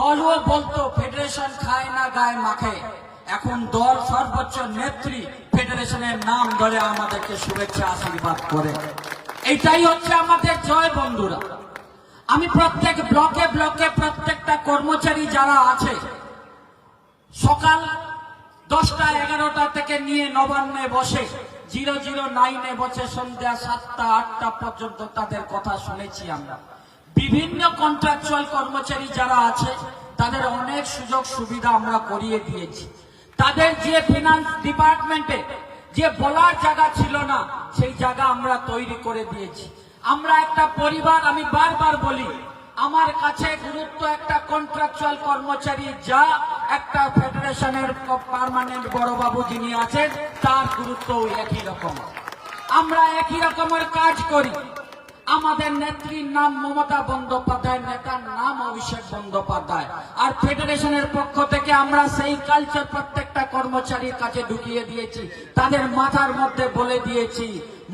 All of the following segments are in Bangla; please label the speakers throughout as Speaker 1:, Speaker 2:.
Speaker 1: দলও বলতো, ফেডারেশন খায় না, গায়ে মাখে। এখন দল সর্বোচ্চ নেত্রী ফেডারেশনের নাম ধরে আমাদেরকে শুভেচ্ছা, আশীর্বাদ করে। এইটাই হচ্ছে আমাদের জয় বন্ধুরা। আমি প্রত্যেক ব্লকে ব্লকে প্রত্যেকটা কর্মচারী যারা আছে, সকাল দশটা এগারোটা থেকে নিয়ে নবান্নে বসে, জিরো জিরো নাইনে বসে সন্ধ্যা সাতটা আটটা পর্যন্ত তাদের কথা শুনেছি আমরা। বিভিন্ন কন্ট্রাকচুয়াল কর্মচারী যারা আছে, তাদের অনেক সুযোগ সুবিধা আমরা করিয়ে দিয়েছি। তাদের যে ফিনান্স ডিপার্টমেন্টে যে বলার জায়গা ছিল না, সেই জায়গা আমরা তৈরি করে দিয়েছি। আমরা একটা পরিবার, আমি বারবার বলি, আমার কাছে গুরুত্ব একটা কন্ট্রাকচুয়াল কর্মচারী যা একটা ফেডারেশনের পার্মানেন্ট বড়বাবু যিনি আছেন, তার গুরুত্ব একই রকম। আমরা একই রকমের কাজ করি। আমাদের নেত্রীর নাম মমতা বন্দ্যোপাধ্যায়, নেতার নাম অভিষেক বন্দ্যোপাধ্যায়। আর ফেডারেশনের পক্ষ থেকে আমরা সেই কালচার প্রত্যেকটা কর্মচারীর কাছে ঢুকিয়ে দিয়েছি। তাদের মাথার মধ্যে বলে দিয়েছি,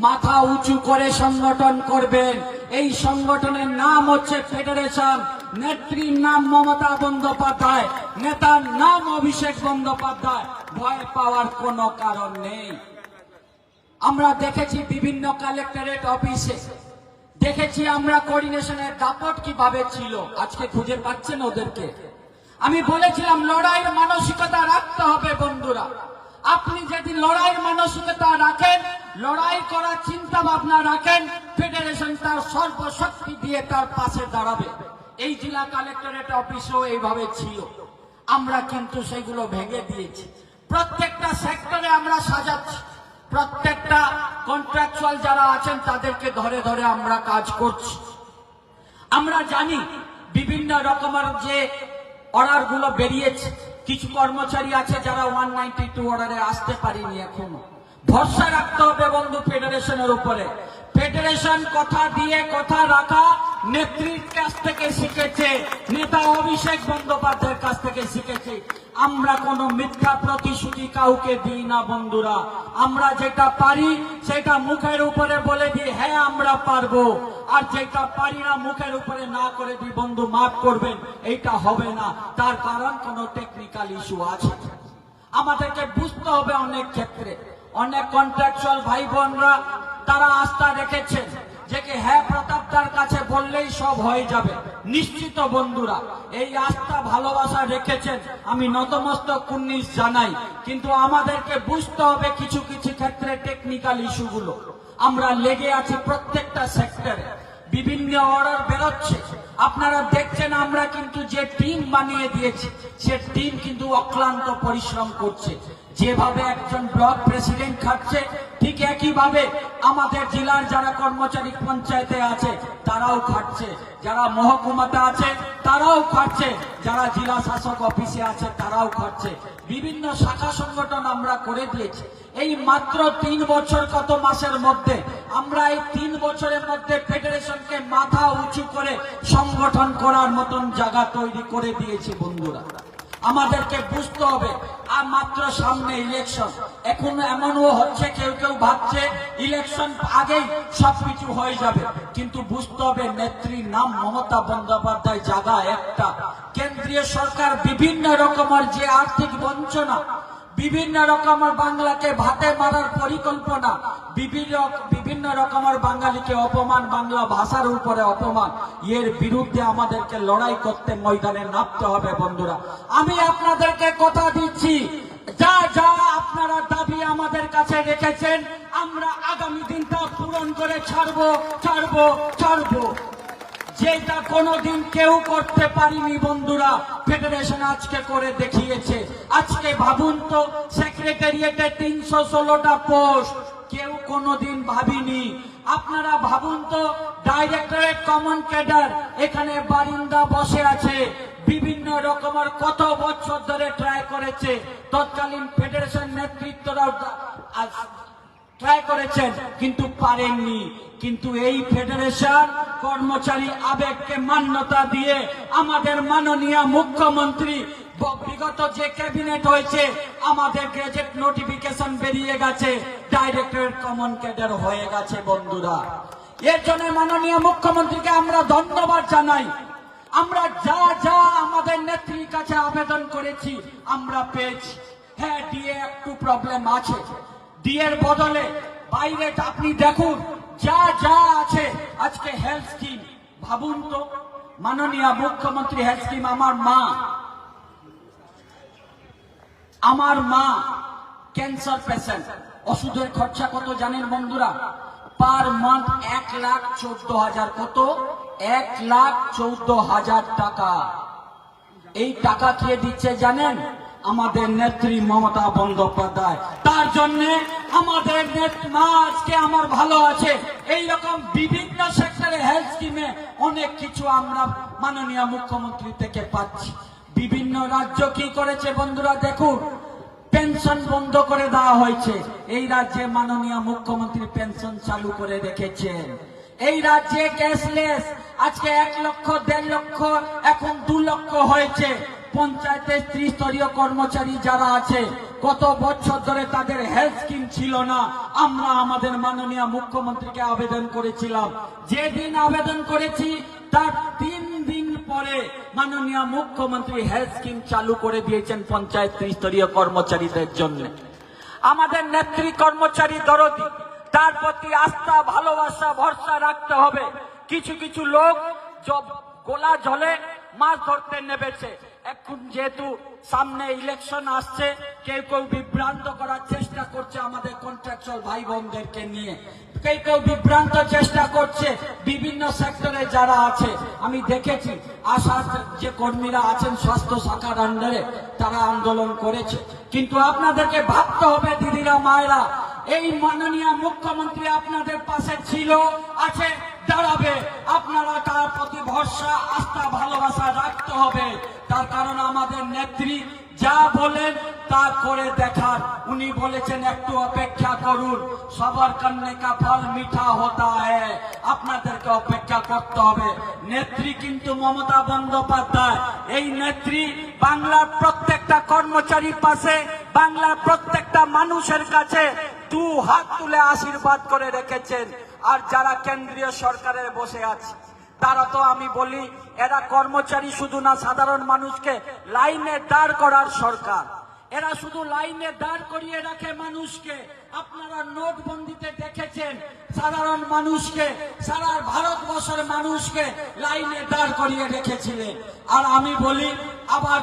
Speaker 1: মাথা উঁচু করে সংগঠন করবেন। এই সংগঠনের নাম হচ্ছে ফেডারেশন। নেত্রীর নাম মমতা বন্দ্যোপাধ্যায়, নেতার নাম অভিষেক বন্দ্যোপাধ্যায়। ভয় পাওয়ার কোনো কারণ নেই। আমরা দেখেছি বিভিন্ন কালেক্টরেট অফিসে দেখেছি আমরা কোঅর্ডিনেশনের দাপট কীভাবে ছিল। আজকে খুঁজে পাচ্ছেন ওদেরকে। আমি বলেছিলাম, লড়াইয়ের মানসিকতা রাখতে হবে বন্ধুরা। আপনি যদি লড়াইয়ের মানসিকতা রাখেন, লড়াই করার চিন্তা ভাবনা রাখেন ফেডারেশন তার সর্বশক্তি দিয়ে তার পাশে দাঁড়াবে। এই জেলা কালেক্টরেট অফিসও এইভাবে ছিল। আমরা কিন্তু সেগুলো ভেঙে দিয়েছি। প্রত্যেকটা সেক্টরে আমরা সাজাচ্ছি। প্রত্যেকটা কন্ট্রাকচুয়াল যারা আছেন, তাদেরকে ধরে ধরে আমরা কাজ করছি। আমরা জানি বিভিন্ন রকমের যে অর্ডারগুলো বেরিয়েছে, কিছু কর্মচারী আছে যারা ওয়ান নাইনটি টু অর্ডারে আসতে পারিনি এখনও। ভরসা রাখতে হবে বন্ধু ফেডারেশনের উপরে। ফেডারেশন কথা দিয়ে কথা রাখা নেত্রীর কাছ থেকে শিখেছে, নেতা অভিষেক বন্দ্যোপাধ্যায়ের কাছ থেকে শিখেছে। আমরা কোনো মিথ্যা প্রতিশ্রুতি কাউকে দিই না বন্ধুরা। আমরা যেটা পারি, সেটা মুখের উপরে বলে দিই হ্যাঁ আমরা পারব। আর যেটা পারি না, মুখের উপরে না করে দিই, বন্ধু, মাফ করবেন। এইটা হবে না। তার কারণ কোনো টেকনিক্যাল ইস্যু আছে। আমাদেরকে বুঝতে হবে অনেক ক্ষেত্রে। অনেক কন্ট্রাকচুয়াল ভাই বোনরা তারা আস্থা রেখেছেন যে কি হ্যাঁ প্রতাপদার কাছে বললেই সব হয়ে যাবে। নিশ্চিত বন্ধুরা, এই আস্থা, ভালোবাসা রেখেছেন। আমি নতমস্তক কুন্নিস জানাই, কিন্তু আমাদেরকে বুঝতে হবে কিছু কিছু ক্ষেত্রে টেকনিক্যাল ইস্যুগুলো আমরা লেগে আছি প্রত্যেকটা সেক্টরে বিভিন্ন অর্ডার বেরোচ্ছে। আপনারা দেখছেন আমরা কিন্তু যে টিম বানিয়ে দিয়েছি, সে টিম কিন্তু অক্লান্ত পরিশ্রম করছে। যেভাবে একজন ব্লক প্রেসিডেন্ট খাচ্ছে, ঠিক একইভাবে আমাদের জেলার যারা কর্মচারী পঞ্চায়েতে আছে, তারাও খাটছে যারা মহকুমাতে আছে, তারাও খাটছে যারা জেলা শাসক অফিসে আছে, তারাও খাটছে বিভিন্ন শাখা সংগঠন আমরা করে দিয়েছি। এই মাত্র তিন বছর কত মাসের মধ্যে আমরা এই তিন বছরের মধ্যে ফেডারেশনকে মাথা উঁচু করে সংগঠন করার মতন জায়গা তৈরি করে দিয়েছি বন্ধুরা। আমাদেরকে বুঝতে হবে, আর মাত্র সামনে ইলেকশন এখন এমনও হচ্ছে, কেউ কেউ ভাবছে ইলেকশন আগেই সবকিছু হয়ে যাবে। কিন্তু বুঝতে হবে, নেত্রীর নাম মমতা বন্দ্যোপাধ্যায় জায়গা একটা। কেন্দ্রীয় সরকার বিভিন্ন রকমের যে আর্থিক বঞ্চনা বিভিন্ন রকমের বাংলাকে ভাতে মারার পরিকল্পনা, বিভিন্ন বিভিন্ন রকমের বাঙালিকে অপমান, বাংলা ভাষার উপরে অপমান। এর বিরুদ্ধে আমাদেরকে লড়াই করতে ময়দানে নামতে হবে, বন্ধুরা। আমি আপনাদেরকে কথা দিচ্ছি, যা যা আপনারা দাবি আমাদের কাছে রেখেছেন, আমরা আগামী দিনটা পূরণ করে ছাড়বো ছাড়বো ছাড়বো। যেটা কোনোদিন কেউ করতে পারিনি বন্ধুরা ফেডারেশন আজকে করে দেখিয়েছে। আজকে ভাবুন তো সেক্রেটারিয়েটে তিনশো ষোলোটা পোস্ট কেউ কোনোদিন ভাবিনি। আপনারা ভাবুন তো ডাইরেক্টরেট কমন ক্যাডার এখানে বারিন্দা বসে আছে, বিভিন্ন রকমের কত বছর ধরে ট্রাই করেছে, তৎকালীন ফেডারেশন নেতৃত্বরাও ট্রাই করেছেন, কিন্তু পারেননি। কিন্তু এই ফেডারেশন কর্মচারী আবেগকে মান্যতা দিয়ে আমাদের মাননীয় মুখ্যমন্ত্রী বিগত যে ক্যাবিনেট হয়েছে, আমাদের গ্যাজেট নোটিফিকেশন বেরিয়ে গেছে। ডাইরেক্টরেট কমন ক্যাডার হয়ে গেছে, বন্ধুরা। এর জন্য মাননীয় মুখ্যমন্ত্রীকে আমরা ধন্যবাদ জানাই। আমরা যা যা আমাদের নেতৃত্ব কাছে আবেদন করেছি, আমরা পেয়েছি। হ্যাঁ ডিএ একটু প্রবলেম আছে। ডিএর বদলে বাইরে আপনি দেখুন, যা যা আছে আজকে হেলথ স্কিম ভাবুন তো, মাননীয় মুখ্যমন্ত্রী হেলথ স্কিম আমার মা। আমার মা ক্যান্সার পেশেন্ট ওষুধের খরচা কত জানেন বন্ধুরা? পার মান্থ এক লাখ চোদ্দ হাজার। কত? এক লাখ চৌদ্দ হাজার টাকা। এই টাকা কে দিচ্ছে জানেন? আমাদের নেত্রী মমতা বন্দ্যোপাধ্যায়। তার জন্য আমাদের আজকে আমার ভালো আছে। এই রকম বিভিন্ন সেক্টরে হেলথ স্কিমে অনেক কিছু আমরা মাননীয় মুখ্যমন্ত্রী থেকে পাচ্ছি। বিভিন্ন রাজ্য কি করেছে বন্ধুরা দেখুন। পেনশন বন্ধ করে দেওয়া হয়েছে। এই রাজ্যে মাননীয় মুখ্যমন্ত্রী পেনশন চালু করে রেখেছেন। এই রাজ্যে ক্যাশলেস আজকে এক লক্ষ, দেড় লক্ষ, এখন দু লক্ষ হয়েছে। পঞ্চায়েতের ত্রিস্তরীয় কর্মচারী যারা আছে কত বছর ধরে তাদের হেলথ স্কিম ছিল না। আমরা আমাদের মাননীয় মুখ্যমন্ত্রীকে আবেদন করেছিলাম। যেদিন আবেদন করেছি, তার তিন দিন পরে মাননীয় মুখ্যমন্ত্রী হেলথ স্কিম চালু করে দিয়েছেন পঞ্চায়েত ত্রিস্তরীয় কর্মচারীদের জন্য। আমাদের নেত্রী কর্মচারী দরদি, তার প্রতি আস্থা, ভালোবাসা, ভরসা রাখতে হবে। কিছু কিছু লোক গোলা জলে মাছ ধরতে নেমেছে। এখন যেহেতু সামনে ইলেকশন আসছে, কেউ কেউ বিভ্রান্ত করার চেষ্টা করছে আমাদের কন্ট্রাকচুয়াল ভাই বোনদেরকে নিয়ে। কেউ কেউ বিভ্রান্ত চেষ্টা করছে বিভিন্ন সেক্টরে যারা আছে। আমি দেখেছি, আশার যে কর্মীরা আছেন স্বাস্থ্য শাখার আন্ডারে তারা আন্দোলন করেছে। কিন্তু আপনাদেরকে ভাবতে হবে, দিদিরা, মায়েরা, এই মাননীয় মুখ্যমন্ত্রী আপনাদের পাশে ছিল, আছে, দাঁড়াবে। আপনারা তার প্রতি ভরসা, আস্থা, ভালোবাসা রাখতে হবে? তার কারণ আমাদের নেত্রী যা বলেন তা করে দেখান উনি বলেছেন, একটু অপেক্ষা করুন, সবার কান্নে কা ফল মিঠা হতা হ্যায়। আপনাদেরকে অপেক্ষা করতে হবে। নেত্রী কিন্তু মমতা বন্দ্যোপাধ্যায়। এই নেত্রী বাংলার প্রত্যেকটা কর্মচারীর পাশে, বাংলার প্রত্যেকটা মানুষের কাছে দু হাত তুলে আশীর্বাদ করে রেখেছেন। আর যারা কেন্দ্রীয় সরকারের বসে আছে তারা তো আমি বলি, এরা কর্মচারী শুধু না, সাধারণ মানুষকে লাইনে দাঁড় করার সরকার। এরা শুধু লাইনে দাঁড় করিয়ে রাখে মানুষকে। আপনারা নোটবন্দিতে দেখেছেন, সাধারণ মানুষকে, সারা ভারতবর্ষের মানুষকে লাইনে দাঁড় করিয়ে রেখেছিলেন। আর আমি বলি, আবার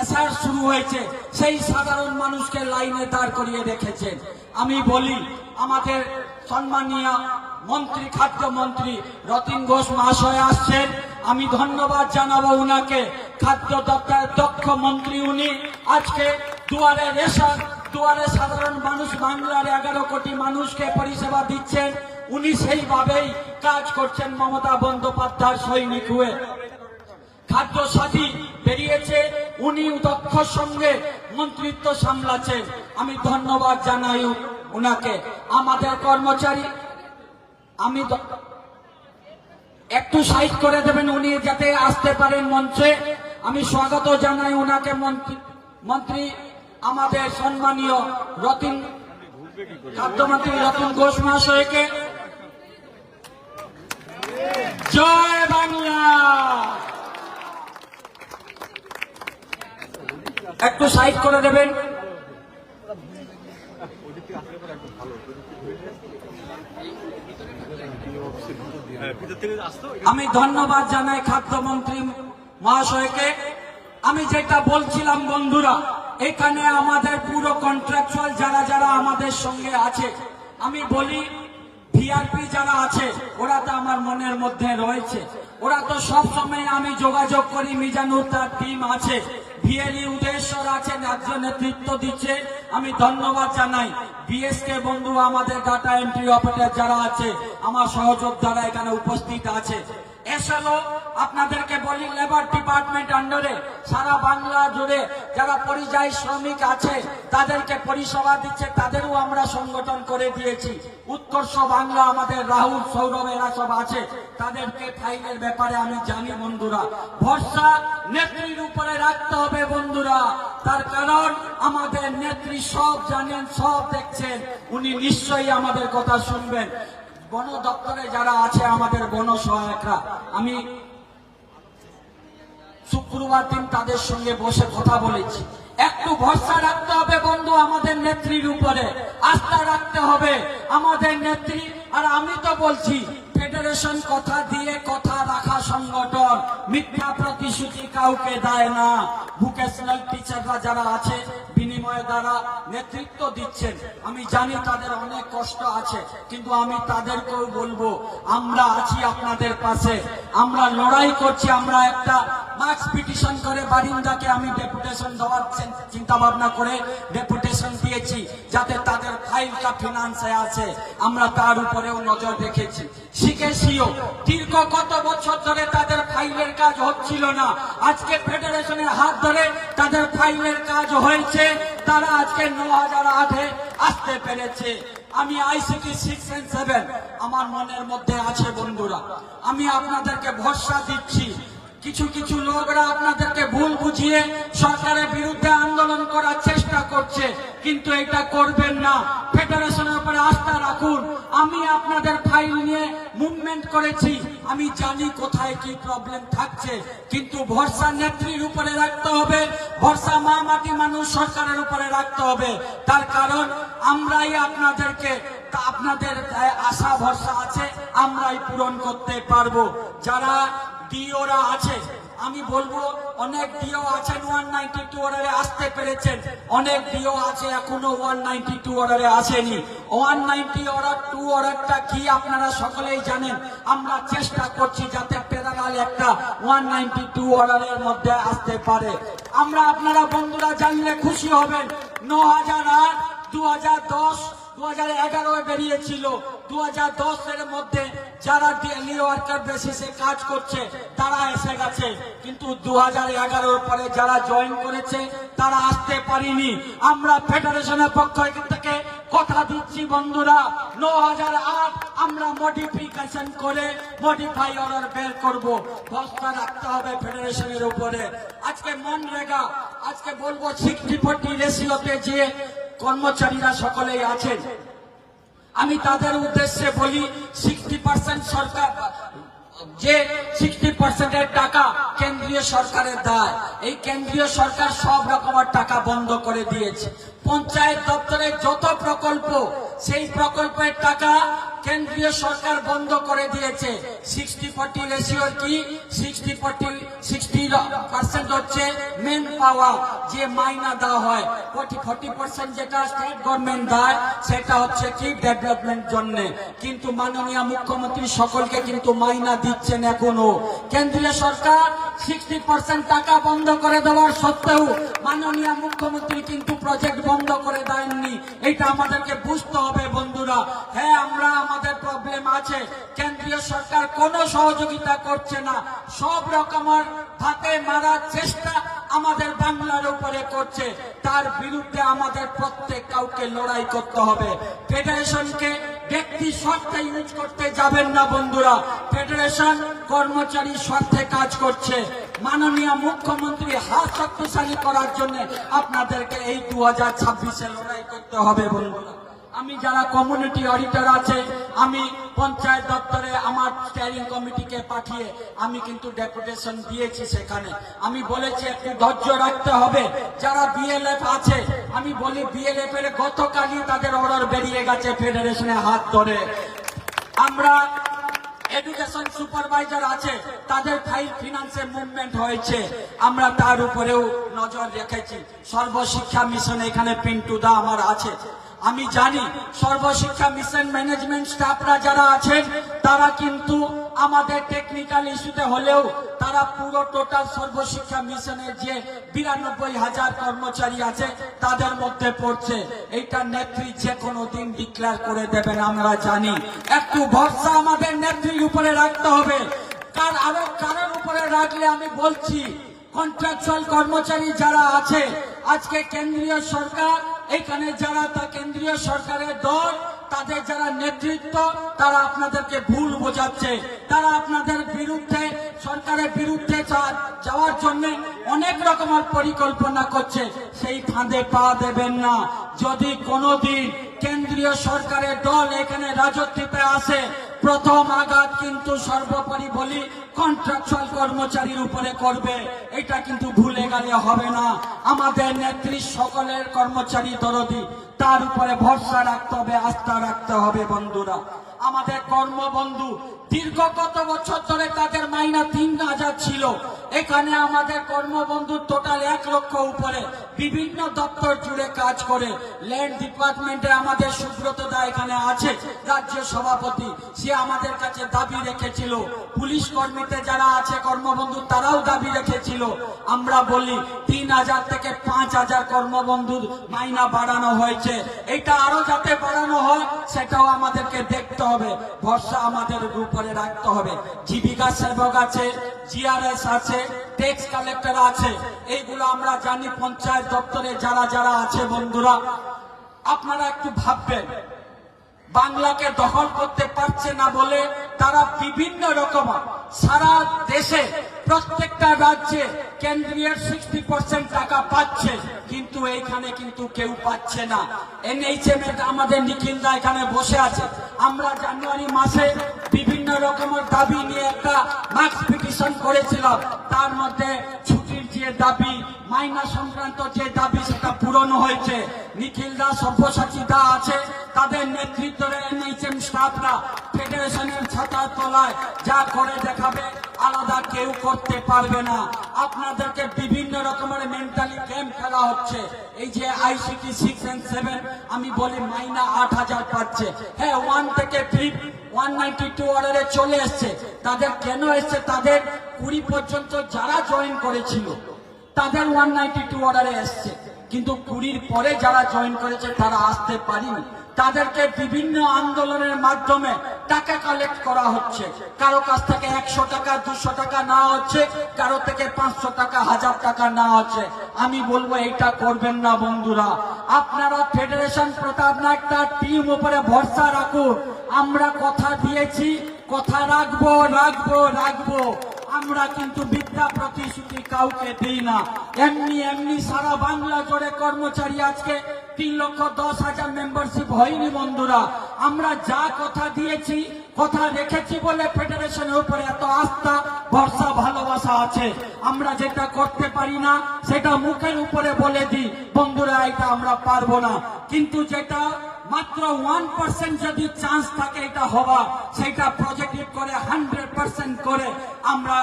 Speaker 1: এসআর শুরু হয়েছে, সেই সাধারণ মানুষকে লাইনে দাঁড় করিয়ে রেখেছেন। আমি বলি, আমাদের সম্মানীয় মন্ত্রী, খাদ্যমন্ত্রী রতিন ঘোষ মহাশয় আসছেন। আমি ধন্যবাদ জানাব উনাকে। খাদ্য দপ্তরের দক্ষ মন্ত্রী উনি। আজকে দুয়ারে রেশন দুয়ারে সাধারণ মানুষ বাংলার এগারো কোটি মানুষকে পরিষেবা দিচ্ছেন। উনি সেইভাবেই কাজ করছেন মমতা বন্দ্যোপাধ্যায় সৈনিক হয়ে। খাদ্য সাথী বেরিয়েছে। উনি দক্ষ সঙ্গে মন্ত্রিত্ব সামলাচ্ছেন। আমি ধন্যবাদ জানাই উনাকে। আমাদের কর্মচারী আমি একটু সাইড করে দেবেন উনি যাতে আসতে পারেন মঞ্চে। আমি স্বাগত জানাই ওনাকে মন্ত্রী মন্ত্রী আমাদের সম্মানীয় রতিন, খাদ্যমন্ত্রী রতিন ঘোষ মহাশয়কে। জয় বাংলা! একটু সাইড করে দেবেন
Speaker 2: ভিতর থেকে আসতো
Speaker 1: আমি ধন্যবাদ জানাই খাদ্যমন্ত্রী মহাশয়কে। আমি যেটা বলছিলাম, বন্ধুরা, এখানে আমাদের পুরো কন্ট্রাকচুয়াল যারা যারা আমাদের সঙ্গে আছে, আমি বলি ভিআরপি যারা আছে, ওরা তো আমার মনের মধ্যে রয়েছে। ওরা তো সব সময় আমি যোগাযোগ করি, মিজানুর তার টিম আছে। ভিএলই উদয়েশ্বর আছে, রাজ্য নেতৃত্ব দিচ্ছে। আমি ধন্যবাদ জানাই। বিএসকে বন্ধু, আমাদের ডাটা এন্ট্রি অপারেটর যারা আছে, আমার সহযোগ যারা এখানে উপস্থিত আছে। এসএলও আপনাদেরকে বলি লেবার ডিপার্টমেন্ট আন্ডারে সারা বাংলা জুড়ে যারা পরিযায়ী শ্রমিক আছে, তাদেরকে পরিষেবা দিচ্ছে, তাদেরও আমরা সংগঠন করে দিয়েছি। উৎকর্ষ বাংলা আমাদের রাহুল, সৌরভ এরা সব আছে, তাদেরকে ফাইলের ব্যাপারে আমি জানি বন্ধুরা। ভরসা নেত্রীর উপরে রাখতে হবে বন্ধুরা। তার কারণ আমাদের নেত্রী সব জানেন, সব দেখছেন, উনি নিশ্চয়ই আমাদের কথা শুনবেন। বন দপ্তরে যারা আছে আমাদের বন সহায়করা, আমি শুক্রবার দিন তাদের সঙ্গে বসে কথা বলেছি। একটু ভরসা রাখতে হবে বন্ধু আমাদের নেত্রীর উপরে, আস্থা রাখতে হবে আমাদের নেত্রী। আর আমি তো বলছি, ফেডারেশন কথা দিয়ে কথা রাখা সংগঠন মিথ্যা প্রতিশ্রুতি কাউকে দেয় না। ভোকেশনাল টিচাররা যারা আছে, বিনিময়ে দ্বারা নেতৃত্ব দিচ্ছেন। আমি জানি তাদের অনেক কষ্ট আছে, কিন্তু আমি তাদেরকেও বলব, আমরা আছি আপনাদের পাশে। আমরা লড়াই করছি, আমরা একটা মার্কস পিটিশন করে বারিন্দাকে আমি ডেপুটেশন দেওয়ার চিন্তা ভাবনা করে ডেপুটেশন দিয়েছি যাতে তাদের ফাইলটা ফিনান্সে আছে। আমরা তার উপরেও নজর রেখেছি। শিখেছিও। দীর্ঘ কত বছর ধরে তাদের ফাইলের কাজ হচ্ছিল না। আজকে ফেডারেশনের হাত ধরে তাদের ফাইলের কাজ হয়েছে। তারা আজকে ন হাজার আটে আসতে পেরেছে। আমি আইসিটি সিক্স সেভেন আমার মনের মধ্যে আছে বন্ধুরা। আমি আপনাদেরকে ভরসা দিচ্ছি। কিছু কিছু লোকরা আপনাদেরকে ভুল বুঝিয়ে সরকারের বিরুদ্ধে আন্দোলন করার চেষ্টা করছে, কিন্তু এটা করবেন না। ফেডারেশনের উপরে আস্থা রাখুন। আমি আপনাদের ফাইল নিয়ে মুভমেন্ট করেছি। আমি জানি কোথায় কি প্রবলেম থাকছে, কিন্তু ভরসা নেত্রীর উপরে রাখতে হবে। ভরসা মা মাটি মানুষ সরকারের উপরে রাখতে হবে। তার কারণ, আমরাই আপনাদেরকে, আপনাদের আশা, ভরসা আছে, আমরাই পূরণ করতে পারব। যারা ডিওরা আছে। আমি বলব, অনেক ডিও আছেন ওয়ান নাইনটি টু অর্ডারে আসতে পেরেছেন। অনেক ডিও আছে এখনও ওয়ান নাইনটি টু অর্ডারে আসেনি। ওয়ান নাইনটি অর্ডার টু অর্ডারটা কি আপনারা সকলেই জানেন? আমরা চেষ্টা করছি যাতে পেরালাল একটা ওয়ান নাইনটি টু অর্ডারের মধ্যে আসতে পারে। আমরা আপনারা বন্ধুরা জানলে খুশি হবেন। ন হাজার আট দু হাজার দশ দু হাজার এগারোয় বেরিয়েছিল। দু হাজার দশের মধ্যে যারা ডেলি ওয়ার্কার বেসিসে কাজ করছে, তারা এসে গেছে। কিন্তু দু হাজার এগারোর পরে যারা জয়েন করেছে, তারা আসতে পারিনি। আমরা ফেডারেশনের পক্ষ থেকে কথা দিচ্ছি, বন্ধুরা। ন হাজার আট আমরা মডিফিকেশন করে মডিফাই অর্ডার বের করব। রাখতে হবে ফেডারেশনের উপরে। আজকে মনরেগা, আজকে বলব সিক্সটি ফোর্টি রেশিওতে যে কর্মচারীরা সকলেই আছেন। আমি তাদের উদ্দেশ্যে বলি সিক্সটি পার্সেন্ট সরকার, যে সিক্সটি পার্সেন্টের টাকা কেন্দ্রীয় সরকারের দায়, এই কেন্দ্রীয় সরকার সব রকমের টাকা বন্ধ করে দিয়েছে। পঞ্চায়েত দপ্তরে যত প্রকল্প সেই প্রকল্পের টাকা কেন্দ্রীয় সরকার বন্ধ করে দিয়েছে। সিক্সটি ফোর্টি রেশিও কি? সিক্সটি ফোর্টি সিক্সটি পার্সেন্ট হচ্ছে মেন পাওয়ার যে মাইনা দেওয়া হয়। ফোর্টি ফোর্টি পার্সেন্ট যেটা স্টেট গভর্নমেন্ট দেয়, সেটা হচ্ছে কি ডেভেলপমেন্ট জন্য। কিন্তু মাননীয় মুখ্যমন্ত্রী সকলকে কিন্তু মাইনা দিচ্ছেন এখনও। কেন্দ্রীয় সরকার সিক্সটি পার্সেন্ট টাকা বন্ধ করে দেওয়ার সত্ত্বেও মাননীয় মুখ্যমন্ত্রী কিন্তু প্রজেক্ট বন্ধ করে দেননি। এটা আমাদেরকে বুঝতে হবে। বন্ধুরা। হ্যাঁ আমরা আমাদের প্রবলেম আছে। কেন্দ্রীয় সরকার কোনো সহযোগিতা করছে না। সব রকমের হাতে মারার চেষ্টা আমাদের বাংলার উপরে করছে। তার বিরুদ্ধে আমাদের প্রত্যেক কাউকে লড়াই করতে হবে। ফেডারেশনকে ব্যক্তি স্বার্থে ইউজ করতে যাবেন না, বন্ধুরা। ফেডারেশন কর্মচারী স্বার্থে কাজ করছে। মাননীয় মুখ্যমন্ত্রী হাত শক্তিশালী করার জন্য আপনাদেরকে এই দু হাজার ছাব্বিশে লড়াই করতে হবে, বন্ধুরা। আমি যারা কমিউনিটি অডিটর আছে, আমি পঞ্চায়েত দপ্তরে আমার স্টিয়ারিং কমিটিকে পাঠিয়ে আমি কিন্তু ডেপুটেশন দিয়েছি সেখানে। আমি বলেছি, একটু ধৈর্য রাখতে হবে। যারা বিএলএফ আছে, আমি বলি বিএলএফ এর গতকালই তাদের অর্ডার বেরিয়ে গেছে ফেডারেশনের হাত ধরে। আমরা এডুকেশন সুপারভাইজার আছে, তাদের ফাইল ফিনান্সে মুভমেন্ট হয়েছে। আমরা তার উপরেও নজর রেখেছি। সর্বশিক্ষা মিশন এখানে পিন্টু দা আমার আছে। আমি জানি সর্বশিক্ষা মিশন ম্যানেজমেন্ট স্টাফরা যারা আছেন, তারা কিন্তু আমাদের টেকনিক্যাল ইস্যুতে হলেও তারা পুরো টোটাল সর্বশিক্ষা মিশনের যে বিরানব্বই হাজার কর্মচারী আছে, তাদের মধ্যে পড়ছে। এইটা নেত্রী যে কোনো দিন ডিক্লেয়ার করে দেবেন, আমরা জানি। একটু ভরসা আমাদের নেত্রীর উপরে রাখতে হবে। কার আরও কারোর উপরে রাখলে আমি বলছি কন্ট্রাকচুয়াল কর্মচারী যারা আছে, আজকে কেন্দ্রীয় সরকার এখানে যারা তা কেন্দ্রীয় সরকারের দল, তাদের যারা নেতৃত্ব, তারা আপনাদেরকে ভুল বোঝাচ্ছে। তারা আপনাদের বিরুদ্ধে, সরকারের বিরুদ্ধে যাওয়ার জন্য অনেক রকমের পরিকল্পনা করছে। সেই ফাঁদে পা দেবেন না। যদি কোনোদিন কেন্দ্রীয় সরকারের দল এখানে রাজত্বে আসে প্রথম আঘাত কিন্তু সর্বোপরি বলি কন্ট্রাকচুয়াল কর্মচারীর উপরে করবে। এটা কিন্তু ভুলে গেলে হবে না। আমাদের নেত্রী সকলের কর্মচারী দরদি, তার উপরে ভরসা রাখতে হবে, আস্থা রাখতে হবে বন্ধুরা। আমাদের কর্মবন্ধু দীর্ঘ কত বছর ধরে তাদের মাইনা তিন হাজার ছিল। এখানে আমাদের কর্মবন্ধু টোটাল এক লক্ষ উপরে বিভিন্ন দপ্তর জুড়ে কাজ করে। ল্যান্ড ডিপার্টমেন্টে আমাদের সুব্রত দা এখানে আছে, রাজ্য সভাপতি। সে আমাদের কাছে দাবি রেখেছিল। পুলিশ কর্মীতে যারা আছে কর্মবন্ধু, তারাও দাবি রেখেছিল। আমরা বলি, তিন হাজার থেকে পাঁচ হাজার কর্মবন্ধুর মাইনা বাড়ানো হয়েছে। এটা আরও যাতে বাড়ানো হয়, সেটাও আমাদেরকে দেখতে হবে। ভরসা আমাদের উপরে রাখতে হবে। জীবিকা সেবক আছে, জিআরএস আছে ট্যাক্স কালেক্টর আছে। এইগুলো আমরা জানি, পঞ্চায়েত দপ্তরে যারা যারা আছে বন্ধুরা, আপনারা একটু ভাববেন, বাংলাকে দখল করতে পারছে না বলে তারা বিভিন্ন রকম সারা দেশে প্রত্যেকটা রাজ্যে কেন্দ্রীয় সিক্সটি পার্সেন্ট টাকা পাচ্ছে, কিন্তু এইখানে কিন্তু কেউ পাচ্ছে না। এনএইচএম আমাদের নিখিলদা এখানে বসে আছে। আমরা জানুয়ারি মাসে বিভিন্ন রকমের দাবি নিয়ে একটা মার্কস পিটিশন করেছিলাম। তার মধ্যে ছুটির যে দাবি, মাইনা সংক্রান্ত যে দাবি, সেটা পূরণ হয়েছে। নিখিল দা, সব্যসাচী দা আছে, তাদের নেতৃত্বে এনএইচএম স্টাফরা ফেডারেশনের ছাতার তলায় যা করে দেখাবে, আলাদা কেউ করতে পারবে না। আপনাদেরকে বিভিন্ন রকমের মেন্টালি গেম খেলা হচ্ছে। এই যে আইসিটি সিক্স এন্ড সেভেন আমি বলি মাইনা আট হাজার পাচ্ছে। হ্যাঁ ওয়ান থেকে থ্রি ওয়ান নাইনটি টু অর্ডারে চলে এসছে। তাদের কেন এসছে? তাদের কুড়ি পর্যন্ত যারা জয়েন করেছিল, তাদের ওয়ান নাইনটি টু অর্ডারে এসছে। কিন্তু কুড়ির পরে যারা জয়েন করেছে, তারা আসতে পারেনি। তাদেরকে বিভিন্ন আন্দোলনের মাধ্যমে টাকা কালেক্ট করা হচ্ছে। কারও কাছ থেকে একশো টাকা, দুশো টাকা না হচ্ছে, কারও থেকে পাঁচশো টাকা, হাজার টাকা না হচ্ছে। আমি বলব এটা করবেন না বন্ধুরা। আপনারা ফেডারেশন প্রতাপ না একটা টিম উপরে ভরসা রাখুন। আমরা কথা দিয়েছি, কথা রাখব রাখব রাখব। আমরা কিন্তু বিদ্যা প্রতিশ্রুতি কাউকে দিই না। এমনি এমনি সারা বাংলা জুড়ে কর্মচারী আজকে তিন লক্ষ দশ হাজার মেম্বারশিপ হয়নি বন্ধুরা। আমরা যা কথা দিয়েছি, কথা রেখেছি বলে ফেডারেশনের উপরে এত আস্থা, ভরসা, ভালোবাসা আছে। আমরা যেটা করতে পারি না, সেটা মুখের উপরে বলে দিই। বন্ধুরা, এটা আমরা পারব না। কিন্তু যেটা মাত্র ওয়ান পার্সেন্ট যদি চান্স থাকে এটা হওয়া, সেটা পজিটিভ করে হান্ড্রেড পার্সেন্ট করে আমরা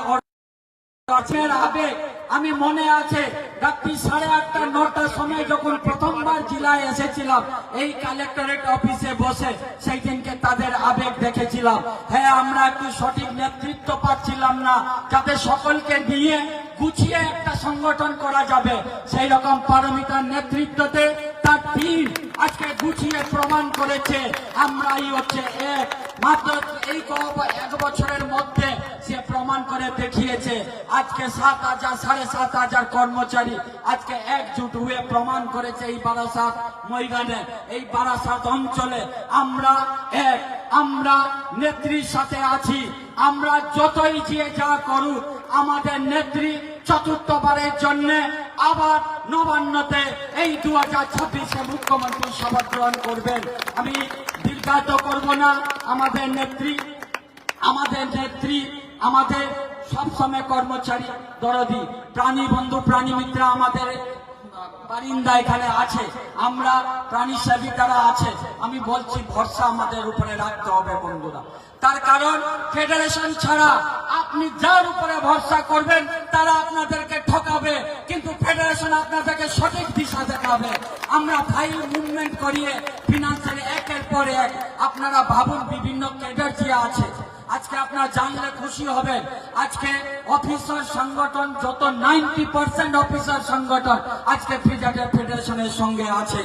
Speaker 1: গাছের আবেগ আমি মনে আছে রাত্রি সাড়ে আটটা, নটার সময় যখন প্রথমবার জেলায় এসেছিলাম, এই কালেক্টরেট অফিসে বসে সেই দিনকে তাদের আবেগ দেখেছিলাম। হ্যাঁ আমরা একটু সঠিক নেতৃত্ব পাচ্ছিলাম না, যাতে সকলকে নিয়ে গুছিয়ে একটা সংগঠন করা যাবে। সেই রকম পারমিতার নেতৃত্বতে তার টিম আজকে গুছিয়ে প্রমাণ করেছে, আমরাই হচ্ছে এক। মাত্র এই এক বছরের মধ্যে সে প্রমাণ করে দেখিয়েছে। আজকে সাত হাজার, সাড়ে সাত হাজার কর্মচারী আজকে একজুট হয়ে প্রমাণ করেছে এই বারাসাত ময়দানে। এই বারাসাত অঞ্চলে আমরা এক, আমরা নেত্রীর সাথে আছি। আমরা যতই যে যা করুক, আমাদের নেত্রী চতুর্থবারের জন্য আবার নবান্নতে এই দু হাজার ছাব্বিশে মুখ্যমন্ত্রী শপথ গ্রহণ করবেন। আমি দীর্ঘায়িত করব না। আমাদের নেত্রী আমাদের নেত্রী আমাদের সবসময় কর্মচারী দরদি, প্রাণী বন্ধু, প্রাণী মিত্র আমাদের বারিন্দা এখানে আছে। আমরা প্রাণী সেবিকারা আছে। আমি বলছি, ভরসা আমাদের উপরে রাখতে হবে বন্ধুরা। তার কারণ, ফেডারেশন ছাড়া আপনি যার উপরে ভরসা করবেন, তারা আপনাদেরকে ঠকাবে। কিন্তু ফেডারেশন আপনাদেরকে সঠিক দিশা দেখাবে। আমরা ফাইল মুভমেন্ট করিয়ে ফিনান্সিয়ালি একের পর এক, আপনারা ভাবুন বিভিন্ন ক্যাডার আছে আজকে আপনার জানলে খুশি হবেন। আজকে অফিসার সংগঠন, যত নাইনটি পার্সেন্ট অফিসার সংগঠন আজকে ফিজাটের ফেডারেশনের সঙ্গে আছে।